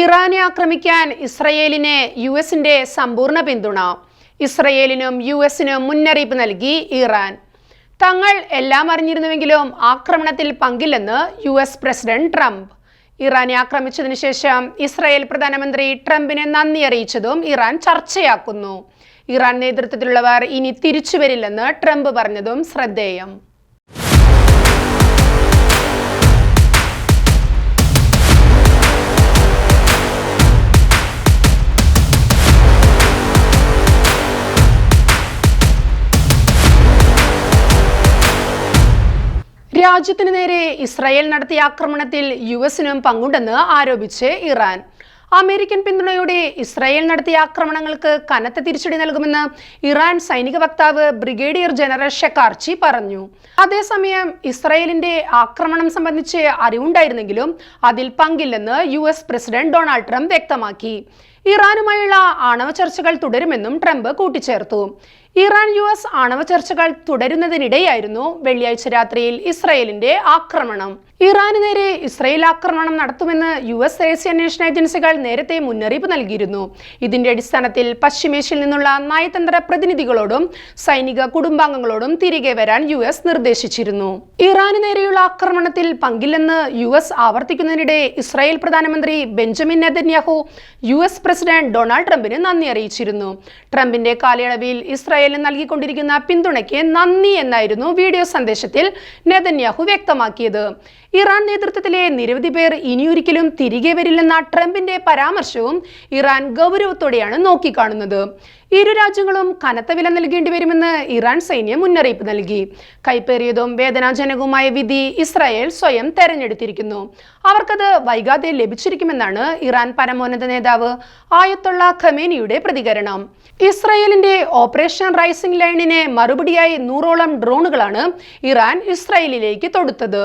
ഇറാനെ ആക്രമിക്കാൻ ഇസ്രയേലിന് യു എസിന്റെ സമ്പൂർണ പിന്തുണ. ഇസ്രയേലിനും യു എസിനും മുന്നറിയിപ്പ് നൽകി ഇറാൻ. തങ്ങൾ എല്ലാം അറിഞ്ഞിരുന്നുവെങ്കിലും ആക്രമണത്തിൽ പങ്കില്ലെന്ന് യു എസ് പ്രസിഡന്റ് ട്രംപ്. ഇറാനെ ആക്രമിച്ചതിനു ശേഷം ഇസ്രായേൽ പ്രധാനമന്ത്രി ട്രംപിനെ നന്ദി അറിയിച്ചതും ഇറാൻ ചർച്ചയാക്കുന്നു. ഇറാൻ നേതൃത്വത്തിലുള്ളവർ ഇനി തിരിച്ചു വരില്ലെന്ന് ട്രംപ് പറഞ്ഞതും ശ്രദ്ധേയം. രാജ്യത്തിനു നേരെ ഇസ്രായേൽ നടത്തിയ ആക്രമണത്തിൽ യു എസിനും പങ്കുണ്ടെന്ന് ആരോപിച്ച് ഇറാൻ. അമേരിക്കൻ പിന്തുണയോടെ ഇസ്രായേൽ നടത്തിയ ആക്രമണങ്ങൾക്ക് കനത്ത തിരിച്ചടി നൽകുമെന്ന് ഇറാൻ സൈനിക വക്താവ് ബ്രിഗേഡിയർ ജനറൽ ഷെക്കാർച്ചി പറഞ്ഞു. അതേസമയം ഇസ്രായേലിന്റെ ആക്രമണം സംബന്ധിച്ച് അറിവുണ്ടായിരുന്നെങ്കിലും അതിൽ പങ്കില്ലെന്ന് U S president Donald Trump വ്യക്തമാക്കി. ഇറാനുമായുള്ള ആണവ ചർച്ചകൾ തുടരുമെന്നും ട്രംപ് കൂട്ടിച്ചേർത്തു. ഇറാൻ യു എസ് ആണവ ചർച്ചകൾ തുടരുന്നതിനിടെയായിരുന്നു വെള്ളിയാഴ്ച രാത്രിയിൽ ഇസ്രയേലിന്റെ ആക്രമണം. ഇറാന് നേരെ ഇസ്രയേൽ ആക്രമണം നടത്തുമെന്ന് യു എസ് രഹസ്യാന്വേഷണ ഏജൻസികൾ നേരത്തെ മുന്നറിയിപ്പ് നൽകിയിരുന്നു. ഇതിന്റെ അടിസ്ഥാനത്തിൽ പശ്ചിമേഷ്യയിൽ നിന്നുള്ള നയതന്ത്ര പ്രതിനിധികളോടും സൈനിക കുടുംബാംഗങ്ങളോടും തിരികെ വരാൻ യു എസ് നിർദ്ദേശിച്ചിരുന്നു. ഇറാന് നേരെയുള്ള ആക്രമണത്തിൽ പങ്കില്ലെന്ന് യു എസ് ആവർത്തിക്കുന്നതിനിടെ ഇസ്രായേൽ പ്രധാനമന്ത്രി Benjamin Netanyahu U S president Donald ട്രംപിന് നന്ദി അറിയിച്ചിരുന്നു. ട്രംപിന്റെ കാലയളവിൽ ഇസ്രായേലിന് നൽകിക്കൊണ്ടിരിക്കുന്ന പിന്തുണയ്ക്ക് നന്ദി എന്നായിരുന്നു വീഡിയോ സന്ദേശത്തിൽ നെതന്യാഹു വ്യക്തമാക്കിയത്. ഇറാൻ നേതൃത്വത്തിലെ നിരവധി പേർ ഇനിയൊരിക്കലും തിരികെ വരില്ലെന്ന ട്രംപിന്റെ പരാമർശവും ഇറാൻ ഗൗരവത്തോടെയാണ് നോക്കിക്കാണുന്നത്. ഇരു രാജ്യങ്ങളും കനത്ത വില നൽകേണ്ടി വരുമെന്ന് ഇറാൻ സൈന്യം മുന്നറിയിപ്പ് നൽകി. കൈപ്പേറിയതും വേദനാജനകവുമായ വിധി ഇസ്രായേൽ സ്വയം തെരഞ്ഞെടുത്തിരിക്കുന്നു. അവർക്കത് വൈകാതെ ലഭിച്ചിരിക്കുമെന്നാണ് ഇറാൻ പരമോന്നത നേതാവ് ആയത്തുള്ള ഖമേനിയുടെ പ്രതികരണം. ഇസ്രായേലിന്റെ ഓപ്പറേഷൻ റൈസിംഗ് ലൈനിനെ മറുപടിയായി നൂറോളം ഡ്രോണുകളാണ് ഇറാൻ ഇസ്രായേലിലേക്ക് തൊടുത്തത്.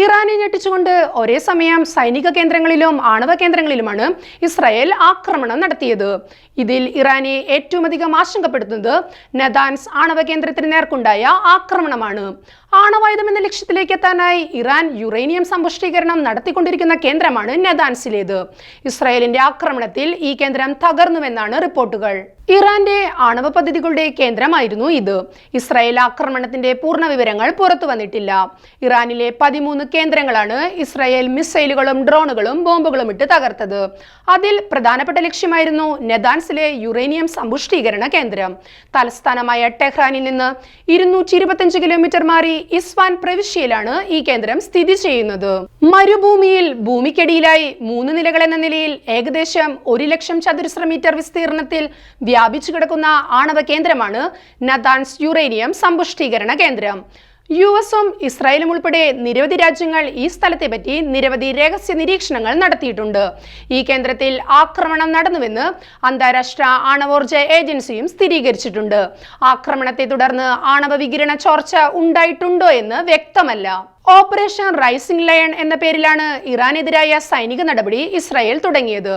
ഇറാനെ ഞെട്ടിച്ചുകൊണ്ട് ഒരേ സമയം സൈനിക കേന്ദ്രങ്ങളിലും ആണവ കേന്ദ്രങ്ങളിലുമാണ് ഇസ്രായേൽ ആക്രമണം നടത്തിയത്. ഇതിൽ ഇറാനെ ഏറ്റവും അധികം ആശങ്കപ്പെടുത്തുന്നത് നദാൻസ് ആണവ കേന്ദ്രത്തിന് നേർക്കുണ്ടായ ആക്രമണമാണ്. ആണവായുധം എന്ന ലക്ഷ്യത്തിലേക്ക് എത്താനായി ഇറാൻ യുറേനിയം സമ്പുഷ്ടീകരണം നടത്തിക്കൊണ്ടിരിക്കുന്ന കേന്ദ്രമാണ് നെതാൻസിലേത്. ഇസ്രായേലിന്റെ ആക്രമണത്തിൽ ഈ കേന്ദ്രം തകർന്നുവെന്നാണ് റിപ്പോർട്ടുകൾ. ഇറാന്റെ ആണവ പദ്ധതികളുടെ കേന്ദ്രമായിരുന്നു ഇത്. ഇസ്രായേൽ ആക്രമണത്തിന്റെ പൂർണ വിവരങ്ങൾ പുറത്തു വന്നിട്ടില്ല. ഇറാനിലെ പതിമൂന്ന് കേന്ദ്രങ്ങളാണ് ഇസ്രായേൽ മിസൈലുകളും ഡ്രോണുകളും ബോംബുകളും ഇട്ട് തകർത്തത്. അതിൽ പ്രധാനപ്പെട്ട ലക്ഷ്യമായിരുന്നു നെതാൻസിലെ യുറേനിയം സമ്പുഷ്ടീകരണ കേന്ദ്രം. തലസ്ഥാനമായ ടെഹ്റാനിൽ നിന്ന് ഇരുന്നൂറ്റി കിലോമീറ്റർ മാറി ഇസ്വാൻ പ്രവിശ്യയിലാണ് ഈ കേന്ദ്രം സ്ഥിതി ചെയ്യുന്നത്. മരുഭൂമിയിൽ ഭൂമിക്കടിയിലായി മൂന്ന് നിലകൾ എന്ന നിലയിൽ ഏകദേശം ഒരു ലക്ഷം ചതുരശ്ര മീറ്റർ വിസ്തീർണത്തിൽ വ്യാപിച്ചു കിടക്കുന്ന ആണവ കേന്ദ്രമാണ് നദാൻസ് യുറേനിയം സമ്പുഷ്ടീകരണ കേന്ദ്രം. യു എസും ഇസ്രായേലും ഉൾപ്പെടെ നിരവധി രാജ്യങ്ങൾ ഈ സ്ഥലത്തെ പറ്റി നിരവധി രഹസ്യ നിരീക്ഷണങ്ങൾ നടത്തിയിട്ടുണ്ട്. ഈ കേന്ദ്രത്തിൽ ആക്രമണം നടന്നുവെന്ന് അന്താരാഷ്ട്ര ആണവോർജ ഏജൻസിയും സ്ഥിരീകരിച്ചിട്ടുണ്ട്. ആക്രമണത്തെ തുടർന്ന് ആണവ വികിരണ ചോർച്ച ഉണ്ടായിട്ടുണ്ടോ എന്ന് വ്യക്തമല്ല. ഓപ്പറേഷൻ റൈസിംഗ് ലയൺ എന്ന പേരിലാണ് ഇറാനെതിരായ സൈനിക നടപടി ഇസ്രായേൽ തുടങ്ങിയത്.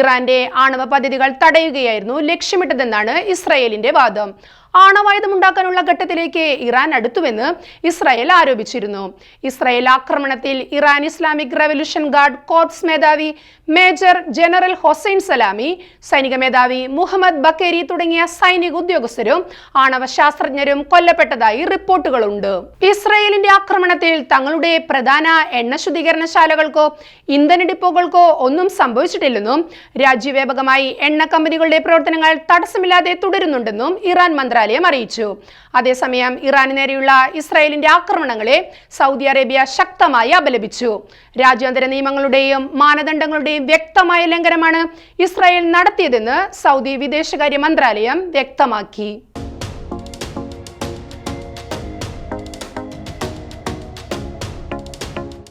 ഇറാന്റെ ആണവ പദ്ധതികൾ തടയുകയായിരുന്നു ലക്ഷ്യമിട്ടതെന്നാണ് ഇസ്രായേലിന്റെ വാദം. ആണവായുധം ഉണ്ടാക്കാനുള്ള ഘട്ടത്തിലേക്ക് ഇറാൻ അടുത്തുവെന്ന് ഇസ്രായേൽ ആരോപിച്ചിരുന്നു. ഇസ്രായേൽ ആക്രമണത്തിൽ Iran Islamic revolution guard corps മേധാവി മേജർ ജനറൽ ഹൊസൈൻ സലാമി സൈനിക മേധാവി മുഹമ്മദ് ബക്കേരി തുടങ്ങിയ സൈനിക ഉദ്യോഗസ്ഥരും ആണവ ശാസ്ത്രജ്ഞരും കൊല്ലപ്പെട്ടതായി റിപ്പോർട്ടുകളുണ്ട്. ഇസ്രായേലിന്റെ ആക്രമണത്തിൽ തങ്ങളുടെ പ്രധാന എണ്ണ ശുദ്ധീകരണശാലകൾക്കോ ഇന്ധന ഡിപ്പോകൾക്കോ ഒന്നും സംഭവിച്ചിട്ടില്ലെന്നും രാജ്യവ്യാപകമായി എണ്ണ കമ്പനികളുടെ പ്രവർത്തനങ്ങൾ തടസ്സമില്ലാതെ തുടരുന്നുണ്ടെന്നും ഇറാൻ മന്ത്രാലയം അറിയിച്ചു. അതേസമയം ഇറാന് നേരെയുള്ള ഇസ്രായേലിന്റെ ആക്രമണങ്ങളെ സൗദി അറേബ്യ ശക്തമായി അപലപിച്ചു. രാജ്യാന്തര നിയമങ്ങളുടെയും മാനദണ്ഡങ്ങളുടെയും വ്യക്തമായ ലംഘനമാണ് ഇസ്രായേൽ നടത്തിയതെന്ന് സൗദി വിദേശകാര്യ മന്ത്രാലയം വ്യക്തമാക്കി.